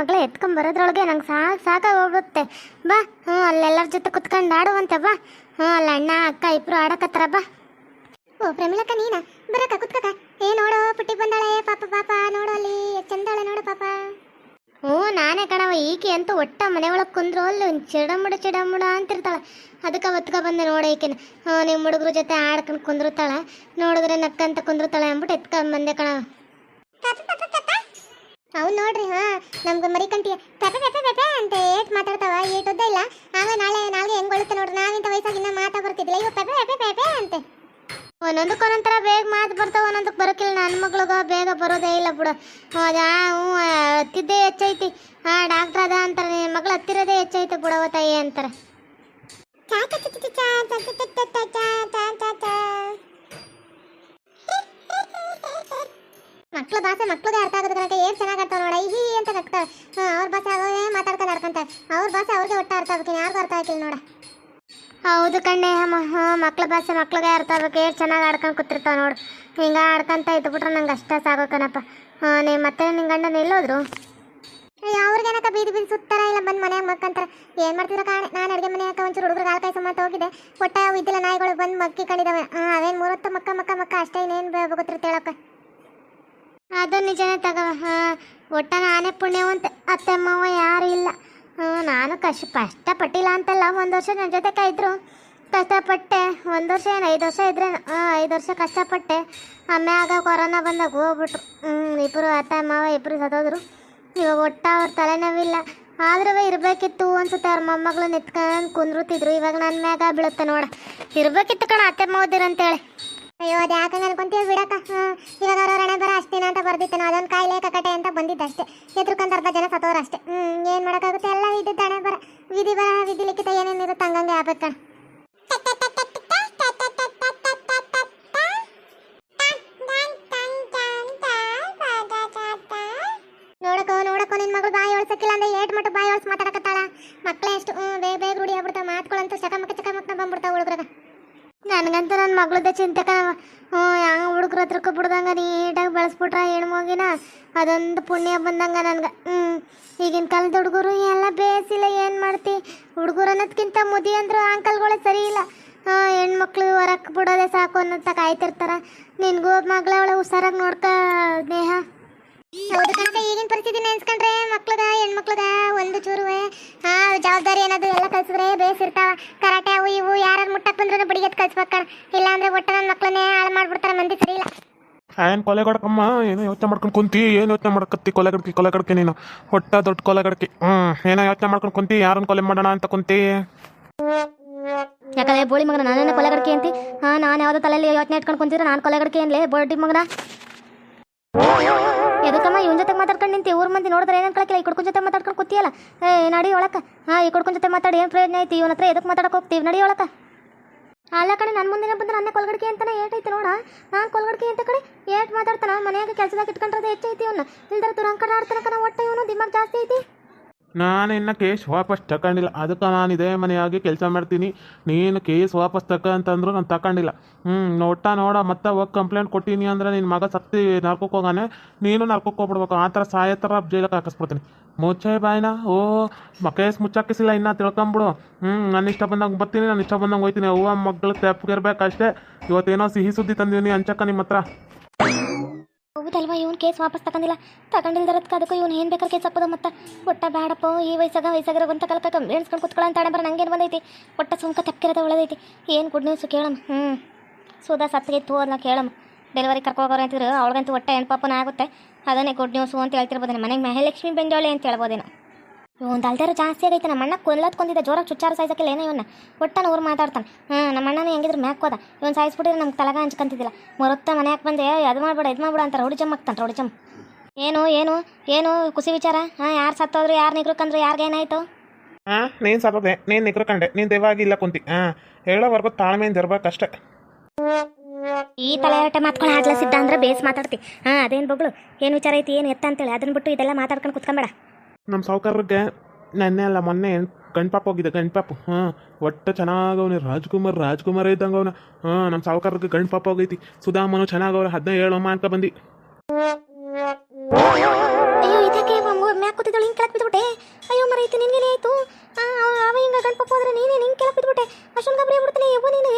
ಮಗಳೇ, ಎತ್ಕೊಂಡ್ ಬರೋದ್ರೊಳಗೆ ನಂಗೆ ಸಾಕು ಸಾಕಾಗಿ ಹೋಗುತ್ತೆ ಬಾ ಹ್ಞೂ ಅಲ್ಲೆಲ್ಲರ ಜೊತೆ ಕುತ್ಕೊಂಡು ಆಡುವಂತೆ ಬಾ. ಹ್ಞೂ ಅಲ್ಲ ಅಣ್ಣ, ಅಕ್ಕ ಇಬ್ರು ಆಡಕತ್ತಾರ ಬಾ. ಓ, ಪ್ರಮಿಳಕ್ಕ ನೀನ? ಬರಕ ಕುತ್ಕಕ ಏ, ನೋಡು ಪುಟ್ಟಿ ಬಂದಾಳೆ. ಪಾಪ ಪಾಪ, ನೋಡು ಅಲ್ಲಿ. ಚಂದಾಳೆ ನೋಡು ಪಾಪ. ಹ್ಞೂ, ನಾನೇ ಕಣವ. ಈಕೆ ಅಂತೂ ಒಟ್ಟ ಮನೆ ಕುಂದ್ರು ಅಲ್ಲಿ ಚಿಡಮುಡ ಚಿಡಮುಡ ಅಂತಿರ್ತಾಳೆ. ಅದಕ್ಕೆ ಒತ್ಕ ಬಂದೆ ನೋಡಿ ಈಕೆನ. ನಿಮ್ಮ ಹುಡುಗ್ರ ಜೊತೆ ಆಡ್ಕೊಂಡು ಕುಂದಿರ್ತಾಳೆ ನೋಡಿದ್ರೆ ನಕ್ಕಂತ ಕುಂದಿರ್ತಾಳೆ ಅಂದ್ಬಿಟ್ಟು ಎತ್ಕೊಂಡ್ ಬಂದೆ ಕಣವ. ಅವ್ನು ನೋಡ್ರಿ, ಹಾ, ನಮ್ಗೆ ಮರಿಕಂಟಿ ಪೆಪೆ ಪೆಪೆ ಪೆಪೆ ಅಂತ ಏಟ್ ಮಾತಾಡ್ತಾವ, ಏಟ್ ಉದ್ದ ಇಲ್ಲ. ಆಮೇಲೆ ನಾಳೆ ನಾಳೆ ಹೆಂಗ್ ಗೊಳುತ್ತೆ ನೋಡ್ರಿ ನಾವಿಂತ ವಯಸ್ಸಾಗಿ ಇನ್ನ ಮಾತಾ ಬರ್ತಿದ್ದಿಲ್ಲ. ಇವ ಪೆಪೆ ಪೆಪೆ ಪೆಪೆ ಅಂತೆ. ಒಂದೊಂದಕ್ಕೆ ಒಂದೊಂಥರ ಬೇಗ ಮಾತು ಬರ್ತಾವ, ಒಂದೊಂದಕ್ಕೆ ಬರೋಕಿಲ್ಲ. ನನ್ನ ಮಗಳಿಗೆ ಬೇಗ ಬರೋದೇ ಇಲ್ಲ ಬಿಡು. ಹೌದಾ ಹ್ಞೂ ಹತ್ತಿದ್ದೇ ಹೆಚ್ಚೈತಿ. ಹಾ ಡಾಕ್ಟ್ರ್ ಅದ ಅಂತಾರೆ ನಿನ್ನ ಮಗಳು ಹತ್ತಿರೋದೇ ಹೆಚ್ಚೈತೆ ಬಿಡವ ತಾಯಿ ಅಂತಾರೆ. ಮಕ್ಳ ಭಾಷೆ ಮಕ್ಳಿಗೆ ಅರ್ಥ ಆಗೋದು ಏನು ಏನ್ ಚೆನ್ನಾಗಿ ಆಡ್ತಾವ ನೋಡ, ಹಿ ಅಂತ ಹಾ, ಅವ್ರ ಭಾಷೆ ಅವೇ ಮಾತಾಡ್ಕೊಂಡು ಆಡ್ಕೊಂತಾರೆ ಅವ್ರ ಭಾಷೆ ಅವ್ರಿಗೆ ಒಟ್ಟ ಅರ್ಥ ಆಗ್ಬೇಕು ಯಾರಿಗೂ ಅರ್ಥ ಆಗಿಲ್ಲ ನೋಡ. ಹೌದು ಕಣ್ಣೆ ಮಕ್ಳ ಭಾಷೆ ಮಕ್ಳಿಗೆ ಅರ್ಥ ಆಗ್ಬೇಕು, ಏನು ಚೆನ್ನಾಗಿ ಆಡ್ಕೊಂಡು ಕೂತಿರ್ತಾವ ನೋಡು. ಹಿಂಗೆ ಆಡ್ಕೊಂತ ಇದ್ಬಿಟ್ರೆ ನಂಗೆ ಅಷ್ಟ ಸಾಗೋಕನಪ್ಪ ಹಾಂ, ನೀ, ಮತ್ತೆ ನಿನ್ನ ಗಂಡನ ಎಲ್ಲೋದ್ರು? ಅವ್ರಿಗೇನಕ್ಕ ಬೀದಿ ಬೀದಿ ಸುತ್ತಾರ? ಇಲ್ಲ, ಬಂದು ಮನೆಯಾಗ ಮಕ್ಕಂತಾರೆ. ಏನು ಮಾಡ್ತಿದ್ರ ಕಾಣೆ? ನಾನು ಅಡುಗೆ ಹಾಕ ಒಂಚೂರು ಹುಡುಗರು ಹಾಲು ಕಾಯಿಸ ಮಾತು ಹೋಗಿದೆ ಒಟ್ಟ ಇದ್ದಿಲ್ಲ, ನಾಯಿಗಳು ಬಂದು ಮಕ್ಕಿ ಕಂಡಿದ್ದಾವೆ ಹಾಂ, ಅವೇನ್ ಮೂರೊತ್ತು ಮಕ್ಕ ಮಕ್ಕ ಮಕ್ಕ, ಅಷ್ಟೇ ಇನ್ನೇನು ಗೊತ್ತಿರುತ್ತೆ ಹೇಳಕ್ಕ. ಅದು ನಿಜನೇ ತಗೋ. ಹಾಂ, ಒಟ್ಟ ನಾನೇ ಪುಣ್ಯವಂತೆ. ಅತ್ತೆ ಮಾವ ಯಾರು ಇಲ್ಲ. ನಾನು ಕಷ್ಟ ಕಷ್ಟಪಟ್ಟಿಲ್ಲ ಅಂತಲ್ಲ, ಒಂದು ವರ್ಷ ನನ್ನ ಜೊತೆ ಕಾಯಿದ್ರು ಕಷ್ಟಪಟ್ಟೆ. ಒಂದು ವರ್ಷ ಏನು, ಐದು ವರ್ಷ ಇದ್ರೆ ಐದು ವರ್ಷ ಕಷ್ಟಪಟ್ಟೆ. ಆಮ್ಯಾಗ ಕೊರೋನಾ ಬಂದಾಗ ಹೋಗ್ಬಿಟ್ರು. ಇಬ್ಬರು ಅತ್ತೆ ಮಾವ ಇಬ್ಬರು ಸತ್ತೋದ್ರು. ಇವಾಗ ಒಟ್ಟ ಅವ್ರ ತಲೆನೋವಿಲ್ಲ ಆದ್ರೂ ಇರ್ಬೇಕಿತ್ತು ಅನ್ಸುತ್ತೆ, ಅವ್ರ ಮೊಮ್ಮಗಳು ನಿತ್ಕೊಂಡು ಕುಂದ್ರುತಿದ್ರು. ಇವಾಗ ನನ್ನ ಮ್ಯಾಗ ಬೀಳುತ್ತೆ ನೋಡ. ಇರ್ಬೇಕಿತ್ತು ಕಣ ಅತ್ತೆ ಮಾವದಿರಂತೇಳಿ ಅಯ್ಯೋ, ಅದು ಯಾಕಂಗ ಅನ್ಕೊಂತೀವಿ ಬಿಡಕ್ಕ. ಇವಾಗ ಅವ್ರ ಹಣೆ ಬರ ಅಷ್ಟೇನ ಅಂತ ಬರ್ದಿತ್ತೇನೋ ಅದೊಂದು ಕಾಯಿಲೆ ಕಕಟೆ ಅಂತ ಬಂದಿದ್ದಷ್ಟೇ. ಎದ್ರುಕಂತ ಅರ್ಧ ಜನ ಸತ್ತೋರು ಅಷ್ಟೇ. ಹ್ಮ್, ಏನ್ ಮಾಡೋಕ್ಕಾಗುತ್ತೆ? ಎಲ್ಲ ವಿದ್ಯುತ್ ಹಣೆ ಬರ. ವಿಧಿ ಬರ, ವಿಧಿ ಲಿಖಿತ ಏನೇನಿರುತ್ತೆ ಹಂಗಂಗೆ ಆಗ್ಬೇಕಣ ನನ್ನ ಮಗಳದ ಚಿಂತೆ ಕಣವ ಹ್ಞೂ, ಯಾವ ಹುಡುಗ್ರ ಹತ್ರಕ್ಕೆ ಬಿಡ್ದಂಗ ನೀಟಾಗಿ ಬೆಳೆಸ್ಬಿಟ್ರ ಹೆಣ್ಮಗಿನ ಅದೊಂದು ಪುಣ್ಯ ಬಂದಂಗ ನನ್ಗೆ. ಹ್ಞೂ, ಈಗಿನ ಕಾಲದ ಹುಡುಗರು ಎಲ್ಲ ಬೇಸಿಲ್ಲ, ಏನು ಮಾಡ್ತಿ? ಹುಡುಗರು ಅನ್ನೋದ್ಕಿಂತ ಮುದಿ ಅಂದ್ರೆ ಅಂಕಲ್ಗಳೇ ಸರಿ ಇಲ್ಲ. ಹೆಣ್ಮಕ್ಳು ಹೊರಕ್ಕೆ ಬಿಡೋದೇ ಸಾಕು ಅನ್ನೋ ಕಾಯ್ತಿರ್ತಾರೆ. ನಿನಗೂ ಮಗಳ ಅವಳ ಹುಷಾರಾಗಿ ನೋಡ್ಕ ನೇಹ ಹೌದು ಕಣಕ ಈಗಿನ ಪರಿಸ್ಥಿತಿ ನೆನ್ಸ್ಕೊಂಡ್ರೆ ಮಕ್ಳದ ಹೆಣ್ಮಕ್ಳದ ಒಂದು ಚೂರುವೆ ಹಾ ಜವಾಬ್ದಾರಿ ಏನಾದ್ರು ಎಲ್ಲ ಕಲ್ಸಿದ್ರೆ ಬೇಸಿರ್ತಾವ ಕರಾಟೆ ಅವು ಇವು ಯಾರು ಮುಟ್ಟಕ್ ಬಂದ್ರೆ ಬಡಿಗೆತ್ ಕಳ್ಸ್ಬೇಕ ಇಲ್ಲ ಅಂದ್ರೆ ಒಟ್ಟ ನನ್ನ ಮಕ್ಳನ್ನೇ ಹಾಳು ಮಾಡ್ಬಿಡ್ತಾರ ಮಂದಿ ಸರಿ ಇಲ್ಲ. ಏನ್ ಕೊಲೆ ಗಡ್ಕಮ್ಮ ಏನೋ ಯೋಚನೆ ಮಾಡ್ಕೊಂಡು ಕುಂತಿ ಏನು ಯೋಚನೆ ಮಾಡ್ಕತ್ತಿ ಕೊಲೆ ಗಡ್ಕಿ ಕೊಲೆ ಗಡ್ಕಿ ನೀನು. ಹೊಟ್ಟ ದೊಡ್ಡ ಕೊಲೆ ಗಡ್ಕಿ. ಹ್ಮ್ ಏನೋ ಯೋಚನೆ ಮಾಡ್ಕೊಂಡು ಕುಂತಿ ಯಾರನ್ನ ಕೊಲೆ ಮಾಡೋಣ ಅಂತ ಕುಂತಿ. ಯಾಕಂದ್ರೆ ಬೋಳಿ ಮಗನ ನನ್ನನ್ನ ಕೊಲೆಗಡಿಕೆ ಅಂತಿ? ಹಾ ನಾನು ಯಾವ್ದೋ ತಲೆಯಲ್ಲಿ ಯೋಚನೆ ಇಟ್ಕೊಂಡು ಕುಂತಿದ್ರೆ ನಾನು ಕೊಲೆಗಡಿಕೆ ಏನ್ಲೇ? ಬೋಳಿ ಮಗನ? ನಿಂತಿ ಊರ್ ಮಂದಿ ನೋಡಿದ್ರೆ ಏನೇನು ಕಳಕಿಲ್ಲ ಈ ಕೊಡ್ಕೊಂಡ್ ಜೊತೆ ಮಾತಾಡ್ಕೊಂಡು ಕೂತಿಯಲ್ಲ? ಏ, ನಡಿ ಒಳಕ ಹಾ, ಈ ಕೊಡ್ಕೊಂಡ್ ಜೊತೆ ಮಾತಾಡಿ, ಏನು ಪ್ರಯೋಜನ ಐತಿ? ಇವನ ಹತ್ರ ಎದಕ್ಕೆ ಮಾತಾಡಕ್ಕೆ ಹೋಗ್ತೀವಿ? ನಡಿ ಒಳಕ ಅಲ್ಲ ಕಡೆ ನನ್ನ ಮುಂದಿನ ಬಂದ್ರೆ ನನ್ನ ಕೊಲ್ಗಡಿಕೆ ಅಂತಾನೆ ಏಟೈತಿ ನೋಡ. ನಾನು ಕೊಲ್ಗಡಿಕೆ ಅಂತ ಕಡೆ ಏಟ್ ಮಾತಾಡ್ತಾನ. ಮನೆಯಾಗ ಕೆಲಸದಾಗ ಇಟ್ಕೊಂಡ್ರೆ ಹೆಚ್ಚೈತಿ ಇವನ್ನ. ಇಲ್ದ್ರ ದುರಂಕಡ ಆಡ್ತಾನ ಕಣ ಒಟ್ಟ ಇವನು, ದಿಮಾಗ್ ಜಾಸ್ತಿ ಐತಿ. ನಾನು ಇನ್ನು ಕೇಸ್ ವಾಪಸ್ ತಗೊಂಡಿಲ್ಲ ಅದಕ್ಕೆ ನಾನು ಇದೇ ಮನೆಯಾಗಿ ಕೆಲಸ ಮಾಡ್ತೀನಿ. ನೀನು ಕೇಸ್ ವಾಪಸ್ ತಕ ಅಂತಂದ್ರು ನಾನು ತಗೊಂಡಿಲ್ಲ ಹ್ಞೂ ನೋಟ ನೋಡ, ಮತ್ತೆ ಹೋಗಿ ಕಂಪ್ಲೇಂಟ್ ಕೊಟ್ಟಿನಿ ಅಂದ್ರೆ ನಿನ್ನ ಮಗ ಸತ್ತಿ ನರ್ಕೋಕ್ ಹೋಗಾನೆ. ನೀನು ನರ್ಕೋಕ್ ಹೋಗ್ಬಿಡ್ಬೇಕು. ಆ ಥರ ಸಾಯೋ ಥರ ಜೈಲಕ್ಕೆ ಹಾಕಿಸ್ಬಿಡ್ತೀನಿ. ಮುಚ್ಚೆ ಬಾಯ್ನ? ಓ ಕೇಸ್ ಮುಚ್ಚಾಕಿಸಿಲ್ಲ, ಇನ್ನ ತಿಳ್ಕೊಂಬಿಡು. ಹ್ಞೂ ನನ್ನ ಇಷ್ಟ ಬಂದಂಗೆ ಬರ್ತೀನಿ, ನಾನು ಇಷ್ಟ ಬಂದಂಗೆ ಹೋಯ್ತೀನಿ. ಅವ್ವ ಮಗಳು ತೆಪ್ಪಗಿರ್ಬೇಕಷ್ಟೇ ಇವತ್ತೇನೋ ಸಿಹಿ ಸುದ್ದಿ ತಂದೀನಿ ಅಂಚಕ್ಕ ನಿಮ್ಮ ಹತ್ರ ಹೌದಲ್ವಾ ಇವನ್ ಕೇಸ್ ವಾಪಸ್ ತಗೊಂಡಿಲ್ಲ? ತಗೊಂಡಿಲ್ದರದ್ಕ ಅದಕ್ಕೂ ಇವ್ನು ಏನು ಬೇಕಾದ್ರೆ ಕೇಸ್ ಹಾಕೋದು ಮತ್ತೆ. ಒಟ್ಟ ಬ್ಯಾಡಪ್ಪ, ಈ ವಯಸ್ಸಾಗ ವಯಸ್ಸಾಗಿರೋ ಅಂತ ಕಲಕ ಕಂಪ್ಲೇಂಟ್ಸ್ಕೊಂಡು ಕುತ್ಕೊಳ್ಳೋ ಅಂತ ಬರ ನಂಗೇನು ಬಂದೈತಿ? ಒಟ್ಟ ಸುಮ್ಕ ತಪ್ಪಿರೋದ ಒಳ್ಳೆದೈತಿ. ಏನು ಗುಡ್ ನ್ಯೂಸು ಕೇಳಮ್ಮ? ಹ್ಞೂ ಸುಧಾ ಸತ್ತಿತ್ತು ಅದನ್ನ ಕೇಳಮ್ಮ. ಡೆಲಿವರಿ ಕರ್ಕೋಗೋರು ಅಂತಿದ್ರು. ಅವಳಿಗಂತೂ ಒಟ್ಟ ಹೆಣ್ಪಾಪನ ಆಗುತ್ತೆ. ಅದನ್ನೇ ಗುಡ್ ನ್ಯೂಸು ಅಂತ ಹೇಳ್ತಿರ್ಬೋದೇನೆ ಮನೆಗೆ ಮಹಾಲಕ್ಷ್ಮಿ ಬೆಂಜೋಳಿ ಅಂತ ಹೇಳ್ಬೋದೇನೋ. ಒಂದು ಅಲ್ದಾರ ಜಾಸ್ತಿ ಆಗೈತೆ ನಮ್ಮ ಅಣ್ಣ ಕೊಲ್ಲತ್ ಕೊಂದಿದ್ದ ಜೋರಾಗಿ ಚುಚ್ಚಾರ ಸಾಯ್ಸಕ್ಕಿಲ್ಲ ಏನೋ ಇವನ್ನ ಒಟ್ಟ ಊರು ಮಾತಾಡ್ತಾನೆ. ಹಾಂ ನಮ್ಮ ಅಣ್ಣನ ಹೆಂಗಿದ್ರು ಮ್ಯಾಕ್ ಹೋದ. ಇವನು ಸಾಯಿಸ್ಬಿಟ್ಟಿದ್ರೆ ನಮ್ಗೆ ತಲಗ ಹಂಚ್ಕೊಂತಿದ್ದಿಲ್ಲ. ಮರೊತ್ತ ಮನ್ಯಾಗ ಬಂದೆ ಅದು ಮಾಡ್ಬೇಡ ಇದು ಮಾಡ್ಬೇಡ ಅಂತಾರೆ. ರೌಡಿ ಜಮ್ ಆಗ್ತಾನೆ ರೌಡಿ ಜಮ್ ಏನು ಏನು ಏನು ಖುಷಿ ವಿಚಾರ? ಹಾಂ ಯಾರು ಸತ್ತೋದ್ರು ಯಾರು ನಿಗ್ರಕ್ಕಂದ್ರೆ ಯಾರಿಗೇನಾಯ್ತು ಹಾಂ ನೀನು ಸತ್ತದೆ ನೀನು ನಿಗ್ರಕಂಡೆ ನೀನು ದೇವಾಗಿ ಇಲ್ಲ ಕುಂತಿ. ಹಾಂ ಹೇಳೋವರೆಗೂ ತಾಳ್ಮೆಯಿಂದ ಇರ್ಬೇಕಷ್ಟೇ. ಈ ತಲೆಹರಟೆ ಮಾತ್ಕೊಂಡು ಆಡ್ಲ ಸಿದ್ಧ ಅಂದ್ರೆ ಬೇಸ್ ಮಾತಾಡ್ತಿ. ಹಾಂ ಅದೇನು ಬಗ್ಳು? ಏನು ವಿಚಾರ ಐತಿ ಏನು ಎತ್ತ ಅಂತೇಳಿ? ಅದನ್ನ ಬಿಟ್ಟು ಇದೆಲ್ಲ ಮಾತಾಡ್ಕೊಂಡು ಕುತ್ಕೊಂಬೇಡ. ನಮ್ಮ ಸಾವುಕಾರ್ರಿಗೆ ನೆನ್ನೆ ಅಲ್ಲ ಮೊನ್ನೆ ಗಂಡ್ಪಾಪ ಹೋಗಿದ್ದೆ ಗಂಡ್ಪಾಪು ಹಾಂ, ಒಟ್ಟು ಚೆನ್ನಾಗವ್ನೆ, ರಾಜ್ಕುಮಾರ್ ರಾಜ್ಕುಮಾರ್ ಇದ್ದಂಗೆ ಅವನ. ಹಾಂ ನಮ್ಮ ಸಾವುಕಾರ್ರಿಗೆ ಗಂಡ್ಪಾಪ ಹೋಗೈತಿ. ಸುಧಾಮನು ಚೆನ್ನಾಗವ್ರ ಹದಿನೈದು ಹೇಳೋಮ್ಮ ಅಂತ ಬಂದಿ. ಅಯ್ಯೋ, ಇದಕ್ಕೆ ಮ್ಯಾಕ್ ಕೂತಿದ್ದಳು, ಹಿಂಗೆ ಕೆಳಕ್ ಬಿದ್ಬಿಟ್ಟೆ ಅಯ್ಯೋ ಮರೈತೆ ನಿನ್ಗೆ ಆಯ್ತು? ಅವ ಹಿಂಗೆ ಗಂಡ್ಪಾಪ ಹೋದ್ರೆ ನೀನೇ ಹಿಂಗೆ ಕೆಳಕ್ ಬಿದ್ಬಿಟ್ಟೆ ಅಷ್ಟೊಂದು ಗಬ್ರಿ ಬಿಡ್ತೀನಿ ಯವ್ವ ನೀನು.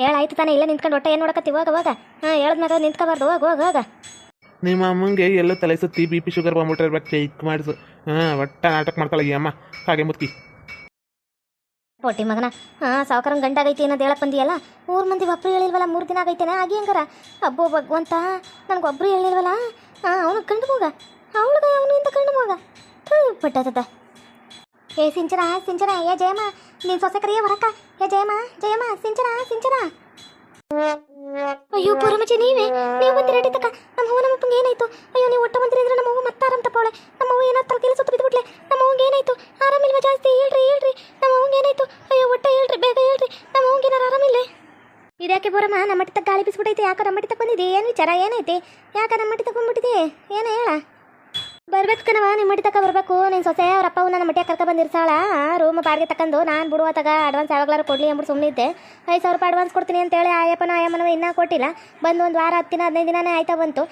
ಹೇಳಾಯ್ತು ತಾನೇ, ಇಲ್ಲ ನಿಂತ್ಕೊಂಡು ಒಟ್ಟ ಏನು ನೋಡಕತ್ತಿ? ಹೋಗ ಹೋಗ. ಹಾಂ, ಹೇಳದ್ಮ್ಯಾಗ ನಿಂತ್ಕೋಬಾರ್ದು, ಹೋಗ ಹೋಗ ಹೋಗ. ನಿಮ್ಮ ಅಮ್ಮಂಗೆ ಎಲ್ಲ ತಲೆ ಸುತ್ತಿ ಬಿ ಪಿ ಶುಗರ್ ಬಂದ್ಬಿಟ್ಟಿರ್ಬೇಕು ಚೆಕ್ ಮಾಡಿಸು. ಹಾಂ, ಒಟ್ಟ ನಾಟಕ ಮಾಡ್ತಾಳೆ ಈ ಅಮ್ಮ. ಹಾಗೆ ಮುತ್ಕಿ ಹೊಟ್ಟಿ ಮಗನ, ಹಾಂ, ಸಾವುಕಾರನ್ ಗಂಟಾಗೈತಿ ಅನ್ನೋದು ಹೇಳಕ್ ಬಂದಿಯಲ್ಲ? ಮೂರು ಮಂದಿ ಒಬ್ರು ಹೇಳಿಲ್ವಲ್ಲ, ಮೂರು ದಿನ ಆಗೈತೇನೆ? ಆಗಿ ಹಂಗಾರ? ಅಬ್ಬೋ, ಭಗವಂತ, ನನಗೆ ಒಬ್ರು ಹೇಳಿಲ್ವಲ್ಲ? ಹಾಂ, ಅವನು ಕಂಡು ಮಗ. ಅವಳಿಗೆ ಅವನು ಇಂತ ಕಂಡು ಮಗ. ಪಟ್ಟದ ಏ, ಸಿಂಚನ ಸಿಂಚನ, ಏ, ಜಯಮ್ಮ, ನೀನು ಸೊಸೆ ಕರಿಯೇ ಬರಕ್ಕ. ಏ, ಜಯಮ್ಮ ಜಯಮ್ಮ, ಸಿಂಚನ ಸಿಂಚನ. ಅಯ್ಯೋ ಪೂರ್ವಮಚ್ಚಿ ನೀವೇ? ನೀವು ಬಂದಿರ ತಕ್ಕ ನಮ್ಮ ಅವ್ವ ನಮ್ಮಪ್ಪಂಗೆ ಏನಾಯ್ತು? ಅಯ್ಯೋ, ನೀವು ಒಟ್ಟ ಬಂದ್ರೆ ಅಂದ್ರೆ ನಮ್ಮ ಹೂವು ಮತ್ತೆ ಆರಾಮ್ ತಪ್ಪೋಳೆ. ನಮ್ಮ ಹೂವು ಏನೋ ತಲೆ ಸುತ್ತ ಬಿದ್ದುಬಿಟ್ಲೆ ನಮ್ಮ ಹೂವಿಗೆ ಏನಾಯ್ತು? ಆರಾಮಿಲ್ವಾ ಜಾಸ್ತಿ? ಹೇಳ್ರಿ ಹೇಳ್ರಿ. ನಮ್ಮ ಹೂವಿಗೆ ಏನಾಯ್ತು? ಅಯ್ಯೋ, ಒಟ್ಟ ಹೇಳ್ರಿ, ಬೇಗ ಹೇಳ್ರಿ. ನಮ್ಮ ಹೂವಿಗೆ ಏನಾರು ಆರಾಮಿಲ್ಲ ಇದ್ಯಾಕೆ ಬೋರಮ್ಮ? ನಮ್ಮ ಮಟ್ಟಿ ಗಾಳಿ ಬಿಸ್ಬಿಟ್ಟೈತೆ. ಯಾಕೆ ನಮ್ಮ ಮಟ್ಟಿ ಬಂದಿದೆ ಏನು ವಿಚಾರ? ಏನೈತೆ? ಯಾಕೆ ನಮ್ಮ ಮಟ್ಟಿ ಬಂದ್ಬಿಟ್ಟಿದೆ ಏನೋ ಹೇಳ? ಬರ್ಬೇಕು ಕಣವ ನಿಮ್ಮ ಮಟ್ಟಿ ತಕ ಬರಬೇಕು. ನಿನ್ನ ಸೊಸೆ ಅವ್ರ ಅಪ್ಪ ನನ್ನ ಮಟ್ಟಿಗೆ ಕರ್ಕ ಬಂದಿರ್ಸಾಳ. ರೂಮ್ ಬಾಡಿಗೆ ತಕೊಂಡು ನಾನು ಬಿಡುವ ತಗ ಅಡ್ವಾನ್ಸ್ ಯಾವಾಗ್ಲಾರು ಕೊಡಲಿ ಸುಮ್ಮನೆ ಇದ್ದೆ. ಐದು ಸಾವಿರ ರೂಪಾಯಿ ಅಡ್ವಾನ್ಸ್ ಕೊಡ್ತೀನಿ ಅಂತೇಳಿ ಆಯಪ್ಪನ ಆಯಮ್ಮನವ ಇನ್ನೂ ಕೊಟ್ಟಿಲ್ಲ. ಬಂದು ಒಂದು ವಾರ ಹತ್ತಿನ ದಿನ, ಹದಿನೈದು ದಿನನೇ ಆಯ್ತಾ ಬಂತು.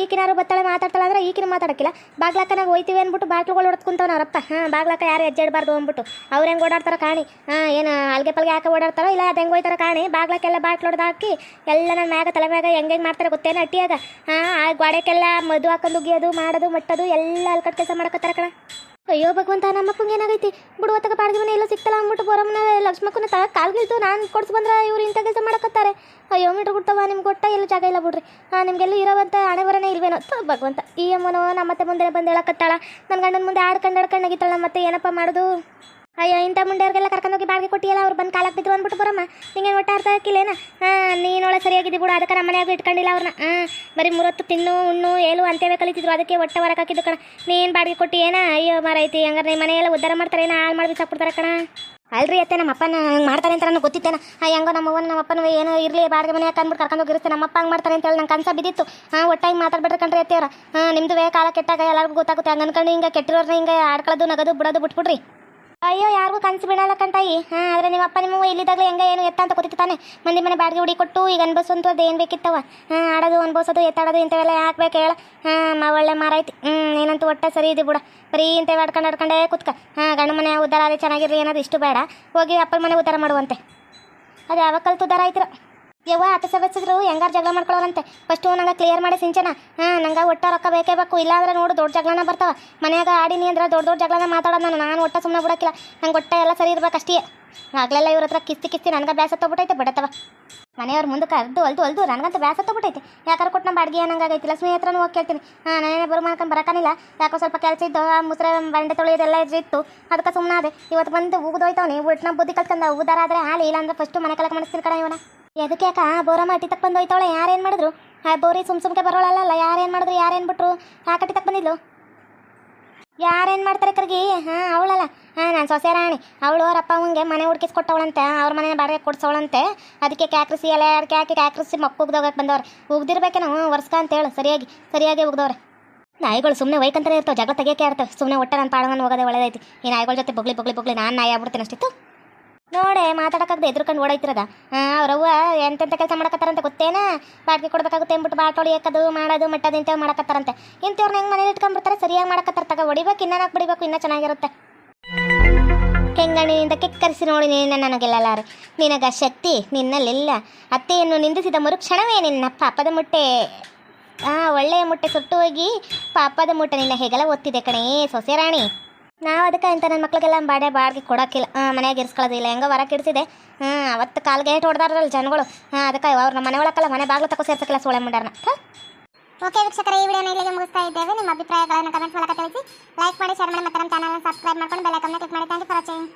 ಈಕಿನಾರು ಬತ್ತಾಳೆ ಮಾತಾಡ್ತಾಳೆ ಅಂದ್ರೆ ಈಕಿನ ಮಾತಾಡಕ್ಕಿಲ್ಲ. ಬಾಗ್ಲಾಕ ನಾವು ಹೋಯ್ತೀವಿ ಅಂದ್ಬಿಟ್ಟು ಬಾಗ್ಲುಗಳು ಹೊಡ್ಕೊಂತವ್ ಅವರಪ್ಪ. ಹಾಂ ಬಾಗ್ಲಾಕ ಯಾರು ಹೆಜ್ಜೆ ಇಡಬಾರ್ದು ಅಂದ್ಬಿಟ್ಟು. ಅವ್ರು ಹೆಂಗೆ ಓಡಾಡ್ತಾರ ಕಾಣಿ. ಹಾಂ ಏನು ಅಲ್ಗೆ ಪಲ್ಗೆ ಯಾಕೆ ಓಡಾಡ್ತಾರ ಇಲ್ಲ ಅದು ಹೆಂಗೆ ಹೋಯ್ತಾರ ಕಾಣಿ. ಬಾಗ್ಲಾಕೆಲ್ಲ ಬಾಟ್ಲು ಹೊಡ್ದು ಹಾಕಿ ಎಲ್ಲ ನನ್ನ ಮ್ಯಾಗ, ತಲೆ ಮ್ಯಾಗ ಹೆಂಗೆ ಹೆಂಗೆ ಮಾಡ್ತಾರೆ ಗೊತ್ತೇನು ಅಟ್ಟಿಯಾಗ. ಹಾಂ ಆ ಗೋಡೆಕ್ಕೆಲ್ಲ ಮದು ಹಾಕೊಂಡು ಉಗಿಯೋದು, ಮಾಡೋದು, ಮಟ್ಟದು ಎಲ್ಲ ಅಲ್ಕಟ್ ಕೆಲಸ ಮಾಡಕತ್ತಾರ ಕಣ. ಅಯ್ಯೋ ಭಗವಂತ, ನಮ್ಮಪ್ಪಂಗೆ ಏನಾಗೈತಿ? ಬಿಡುವತ್ತಾಗ ಬಾಡಿಗೆ ಮನೆ ಎಲ್ಲ ಸಿಕ್ತಲ್ಲ, ಅಂದ್ಬಿಟ್ಟು ಬೋರಮ್ಮನ ಲಕ್ಷ್ಮಕ್ಕನ ತ ಕಾಲ್ಗಿಲ್ತು ನಾನು ಕೊಡ್ಸಿ ಬಂದ್ರೆ ಇವ್ರು ಇಂಥ ಕೆಲಸ ಮಾಡಕತ್ತಾರೆ ಅಯ್ಯೋ, ಮೀಟ್ರ್ ಕೊಡ್ತವ ನಿಮ್ಗೆ ಕೊಟ್ಟ ಎಲ್ಲೂ ಜಾಗ ಇಲ್ಲ ಬಿಡ್ರಿ. ಹಾಂ ನಿಮಗೆಲ್ಲ ಇರೋವಂಥ ಹಣೆ ಬರನೇ ಇಲ್ವೇನೋ? ತೋ ಭಗವಂತ, ಈ ಅಮ್ಮನೋ, ನಮ್ಮತ್ತೆ ಮುಂದೆ ಬಂದು ಹೇಳಕತ್ತಾಳ ನನ್ನ ಗಂಡನ ಮುಂದೆ ಆಡ್ಕಂಡು ಆಡ್ಕೊಂಡು ನಗಿತಾಳ ಮತ್ತೆ ಏನಪ್ಪ ಮಾಡೋದು? ಅಯ್ಯೋ, ಇಂಥ ಮುಂಡೆಯವ್ರಿಗೆಲ್ಲ ಕರ್ಕೊಂಡೋಗಿ ಬಾಡಿಗೆ ಕೊಟ್ಟಿಯಲ್ಲ, ಅವ್ರು ಬಂದು ಕಾಲಕ್ಕೆ ಬಿದ್ದು ಅಂದ್ಬಿಟ್ಟು ಬರಮ್ಮ ನಿಂಗೆ ಒಟ್ಟ ಅರ್ಥ ಹಾಕಿಲ್ಲೇನ ಹಾಂ ನೀನೊಳ ಸರಿಯಾಗಿದ್ದು ಬಿಡು, ಅದಕ್ಕೆ ನಮ್ಮ ಮನೆಯಾಗೂ ಇಟ್ಕೊಂಡಿಲ್ಲ ಅವ್ರನ್ನ ಹಾಂ ಬರೀ ಮೂರತ್ತು ತಿನ್ನು, ಉಣ್ಣು ಏಳು ಅಂತೇವೆ ಕಲಿತಿದ್ರು ಅದಕ್ಕೆ ಒಟ್ಟ ಹೊರಕ್ಕೆ ಹಾಕಿದ್ದು ಕಣ. ನೀನು ಬಾಡಿಗೆ ಕೊಟ್ಟು ಏನ? ಅಯ್ಯೋ, ಮಾರೈತಿ, ಹಂಗಾರೆ ನಿಮ್ಮ ಮನೆಯೆಲ್ಲ ಉದ್ಧಾರ ಮಾಡ್ತಾರೆ, ಏನೋ ಹಾಳು ಮಾಡಿ ಬಿಸಾಕ್ಬಿಡ್ತಾರೆ ಕಣ? ಅಲ್ರಿ ಅತ್ತೆ, ನಮ್ಮ ಅಪ್ಪನ ಮಾಡ್ತಾರೆ ಅಂತ ನನಗೆ ಗೊತ್ತಿತ್ತೇನ. ಹೆಂಗೋ ನಮ್ಮ ಅವ್ವನ, ನಮ್ಮ ಅಪ್ಪನ ಏನೋ ಇರಲಿ, ಬಾಡಿಗೆ ಮನೆ ಅಂದ್ಬಿಟ್ಟು ಕರ್ಕೊಂಡು ಹೋಗಿರುತ್ತೆ. ನಮ್ಮ ಅಪ್ಪ ಹಂಗೆ ಮಾಡ್ತಾರೆ ಅಂತ ಹೇಳಿ ನಂಗೆ ಕನಸ ಬಿದ್ದಿತ್ತು. ಹಾಂ ಒಟ್ಟಾಗಿ ಮಾತಾಡ್ಬಿಟ್ರೆ ಕಣ್ರಿ ಅತ್ತೆಯವ್ರ. ಹಾಂ ನಿಮ್ದು ವೇ ಕಾಲ ಕೆಟ್ಟಾಗ ಎಲ್ಲರಿಗೂ ಗೊತ್ತಾಗುತ್ತೆ. ಹಂಗೆ ಅನ್ಕೊಂಡು ಹಿಂಗೆ ಕೆಟ್ಟಿರೋರ್ನ ಹಿಂಗೆ ಆಡ್ಕೊಳ್ಳೋದು, ನಗದು, ಬಿಡೋದು ಬಿಟ್ಬಿಡ್ರಿ. ಅಯ್ಯೋ, ಯಾರಿಗೂ ಕನಸು ಬಿಡಲ್ಲ ಕಂತಾಯಿ. ಹಾಂ, ಆದರೆ ನಿಮ್ಮ ಅಪ್ಪ ನಿಮ್ಮ ಇಲ್ಲಿದ್ದಾಗಲೇ ಹೆಂಗೆ ಏನು ಎತ್ತ ಅಂತ ಕೂತಿತ್ತು ತಾನೆ ಮಂದಿ ಮನೆ ಬಾಡಿಗೆ ಹುಡಿ ಕೊಟ್ಟು ಈಗ ಅನ್ಭವಿಸುವಂಥದ್ದು ಏನು ಬೇಕಿತ್ತವ? ಹಾಂ, ಆಡೋದು, ಅನ್ಭವಿಸೋದು, ಎತ್ತಾಡೋದು ಇಂಥವೆಲ್ಲ ಯಾಕೆ ಹೇಳ? ಹಾಂ ಒಳ್ಳೆ ಮಾರಾಯ್ತಿ ಹ್ಞೂ ಏನಂತೂ ಒಟ್ಟ ಸರಿ ಇದೆ ಬಿಡ. ಬರೀ ಇಂಥವು ಆಡ್ಕೊಂಡು ಆಡ್ಕೊಂಡೇ ಕುತ್ಕ. ಹಾಂ, ಗಂಡ ಮನೆ ಉದ್ದಾರ ಆದರೆ ಚೆನ್ನಾಗಿರಲಿ ಅನ್ನೋದು ಇಷ್ಟು ಬೇಡ. ಹೋಗಿ ಅಪ್ಪನ ಮನೆ ಉದ್ದಾರ ಮಾಡುವಂತೆ. ಅದು ಯಾವಾಗ ಕಲ್ತು ಉದ್ದಾರ ಆಯ್ತಿರ ಯವ್ವ ಆತ ಸದಸ್ಯರು ಹೆಂಗಾರು ಜಗಳ ಮಾಡ್ಕೊಳ್ಳೋರಂತೆ ಫಸ್ಟು ನಂಗೆ ಕ್ಲಿಯರ್ ಮಾಡಿ ಸಿಂಚನ. ಹಾಂ, ನಂಗೆ ಒಟ್ಟ ರೊಕ್ಕ ಬೇಕೇ ಬೇಕು. ಇಲ್ಲಾಂದ್ರೆ ನೋಡು, ದೊಡ್ಡ ಜಗಳನ ಬರ್ತಾವ. ಮನ್ಯಾಗ ಆಡಿನಿ ಅಂದ್ರೆ ದೊಡ್ಡ ದೊಡ್ಡ ಜಗಳನ ಮಾತಾಡೋದು ನಾನು. ನಾನು ಒಟ್ಟ ಸುಮ್ಮನೆ ಬಿಡೋಕ್ಕಿಲ್ಲ. ನಂಗೆ ಒಟ್ಟ ಎಲ್ಲ ಸರಿ ಇರ್ಬೇಕು ಅಷ್ಟೇ. ಆಗ್ಲೆಲ್ಲ ಇವ್ರ ಹತ್ರ ಕಿಸ್ತಿ ಕಿಸ್ತಿ ನನಗೆ ಬ್ಯಾಸ ತೊಗೊಬಿಟ್ಟೈತೆ ಬಿಡತ್ತವ. ಮನೆಯವ್ರ ಮುಂದೆ ಕರೆದು ಅಲ್ದು ಅಲ್ದು, ನನಗಂತ ಬ್ಯಾಸ ತೊಗೊಬಿಟ್ಟೈತೆ ಯಾಕಾರ ಕೊಟ್ಟು ನಮ್ಮ ಬಾಡಿಗೆ ಏನಂಗಾಗೈತಿ ಲಕ್ಷ್ಮಿ ಹತ್ರನೂ ಹೋಗಿ ಕೇಳ್ತೀನಿ. ಹಾಂ, ನಾನೇ ಬರು ಮಾಡ್ಕೊಂಡು ಬರಕಾನಿಲ್ಲ ಯಾಕೋ ಸ್ವಲ್ಪ ಕೆಲಸ ಇದ್ದು, ಆ ಮುಸ್ರೆ, ಬಂಡೆ ತೊಳೆಯೋದೆಲ್ಲ ಇತ್ತು ಅದಕ್ಕೆ ಸುಮ್ಮನೆ ಅದೇ ಇವತ್ತು ಬಂದು ಉಗಿದೋಯ್ತಾವನಿ. ಒಟ್ಟು ಬುದ್ಧಿ ಕಲ್ತಂದ ಉದಾರ ಆದರೆ ಹಾಲಿ ಇಲ್ಲ ಅಂದ್ರೆ ಫಸ್ಟು ಮನೆ ಕಲಕ್ಕೆ ಮಾಡಿಸ್ತೀನಿ ಕಣ ಇವನ. ಎದಕ್ಕೆ ಯಾಕ ಬೋರಮ್ಮ ಅಟ್ಟಿ ತಕ್ಕ ಹೋಯ್ತಾವಳೆ. ಯಾರೇನು ಮಾಡಿದ್ರು? ಆ ಬೋರಿ ಸುಮ್ ಸುಮ್ಕೆ ಬರೋಳಲ್ಲ ಯಾರೇನು ಮಾಡಿದ್ರು, ಯಾರೇನು ಬಿಟ್ರು? ಯಾಕಟ್ಟಿ ತಕ್ಕ ಬಂದಿದ್ಲು. ಯಾರೇನು ಮಾಡ್ತಾರೆ ಕರ್ಗಿ? ಹಾಂ, ಅವಳಲ್ಲ. ಹಾಂ, ನಾನು ಸೊಸೆ ರಾಣಿ. ಅವಳು ಅವ್ರ ಅಪ್ಪ ಅವಂಗೆ ಮನೆ ಹುಡ್ಕಿಸ್ ಕೊಟ್ಟವಳಂತೆ ಅವ್ರ ಮನೆ ಬಾಡಿಗೆ ಕೊಡ್ಸವಳಂತೆ ಅದಕ್ಕೆ ಕ್ಯಾಕ್ರಿಸಿ ಎಲ್ಲ ಅಡಿಕೆ ಹಾಕಿ ಕ್ಯಾಕ್ರಿಸಿ ಮಕ್ಕ ಉಗ್ದೋಗಕ್ಕೆ ಬಂದವ್ರೆ. ಉಗ್ದಿರ್ಬೇಕೇನೋ? ವರ್ಸ್ಕ ಅಂತ ಹೇಳು. ಸರಿಯಾಗಿ ಸರಿಯಾಗಿ ಉಗ್ದವ್ರೆ. ನಾಯಿಗಳು ಸುಮ್ಮನೆ ವೈಕಂತಾನೆ ಇರ್ತಾವೆ. ಜಗಳ ತೆಗಿಯೋಕೆ ಇರ್ತವೆ? ಸುಮ್ಮನೆ ಒಟ್ಟ ನನ್ನ ಪಾಡವನ್ನು ಹೋಗೋದೇ ಒಳ್ಳೆದೈತಿ. ಈ ನಾಯಿಗಳ ಜೊತೆ ಬೊಗ್ಲಿ ಬೊಗ್ಲಿ ಬೊಗ್ಲಿ ನಾನು ನಾಯಿ ಆಗ್ಬಿಡ್ತೀನಿ ಅಷ್ಟಿತ್ತು ನೋಡೆ, ಮಾತಾಡಕ್ಕಾಗದೆ ಎದುರ್ಕೊಂಡು ಓಡೈತಿರದ ಅವ್ರವ್ವ ಎಂತೆಂಥ ಕೆಲಸ ಮಾಡಕತ್ತಾರಂತೆ ಗೊತ್ತೇನ? ಬಾಡಿಗೆ ಕೊಡ್ಬೇಕಾಗುತ್ತೆ ಅಂದ್ಬಿಟ್ಟು ಬಾಟೋಳಿ ಹಾಕೋದು ಮಾಡೋದು, ಮಟ್ಟದ ಇಂಥವು ಮಾಡಕತ್ತಾರಂತೆ. ಇಂಥವ್ರನ್ನ ಹೆಂಗೆ ಮನೇಲಿ ಇಟ್ಕೊಂಡ್ಬಿಡ್ತಾರೆ? ಸರಿಯಾಗಿ ಮಾಡಕತ್ತಾರ ತಗ, ಹೊಡಿಬೇಕು ಇನ್ನೂ ನಾಕ್ ಬಿಡಿಬೇಕು, ಇನ್ನೂ ಚೆನ್ನಾಗಿರುತ್ತೆ. ಕೆಂಗಣಿಯಿಂದ ಕೆಕ್ಕರಿಸಿ ನೋಡಿ ನಿನ್ನ ನನಗೆಲ್ಲಲಾರು. ನಿನಗ ಶಕ್ತಿ, ನಿನ್ನಲ್ಲಿಲ್ಲ. ಅತ್ತೆಯನ್ನು ನಿಂದಿಸಿದ ಮರುಕ್ಷಣವೇ ನಿನ್ನ ಪಾಪದ ಮುಟ್ಟೆ. ಆ, ಒಳ್ಳೆಯ ಮುಟ್ಟೆ ಸುಟ್ಟು ಹೋಗಿ ಪಾಪದ ಮುಟ್ಟೆ ನಿನ್ನ ಹೆಗಲ ಒತ್ತಿದೆ ಕಣೇ ಸೊಸೆ ರಾಣಿ. ನಾವು ಅದಕ್ಕೆ ಅಂತ ನನ್ನ ಮಕ್ಳಿಗೆಲ್ಲ ಬಾಡೆ ಬಾಡಿಗೆ ಕೊಡೋಕ್ಕಿಲ್ಲ. ಮನೆಯಾಗ ಇರಿಸ್ಕೊಳ್ಳೋದಿಲ್ಲ. ಹೆಂಗೋ ಹೊರ ಕಿಡ್ಸಿದೆ. ಹಾಂ, ಅವತ್ತು ಕಾಲ್ಗೆ ಏಟ್ ಹೊಡೆದಾರಲ್ಲ ಜನಗಳು. ಅದಕ್ಕೆ ಅವ್ರು ಮನೆ ಒಳಕಲ್ಲ ಮನೆ ಬಾಗ್ಲು ತಗೋ ಸೇರ್ಸಕ್ಕಿಲ್ಲ ಸೋಳೆ ಮುಂಡಾರನ. ಓಕೆ ವೀಕ್ಷಕರ, ಈ ವಿಡಿಯೋನ ಇಲ್ಲಿಗೆ ಮುಗಿಸ್ತಾ ಇದ್ದೇವೆ. ನಿಮ್ಮ ಅಭಿಪ್ರಾಯಗಳನ್ನು ಕಮೆಂಟ್ ಮೂಲಕ ತಿಳಿಸಿ. ಲೈಕ್ ಮಾಡಿ ಶೇರ್ ಮಾಡಿ, ಮತ್ತೆ ನಮ್ಮ ಚಾನಲ್ ಸಬ್ಸ್ಕ್ರೈಬ್ ಮಾಡ್ಕೊಂಡು ಬೆಲ್ ಐಕನ್ನ ಕ್ಲಿಕ್ ಮಾಡಿ. Thank you for watching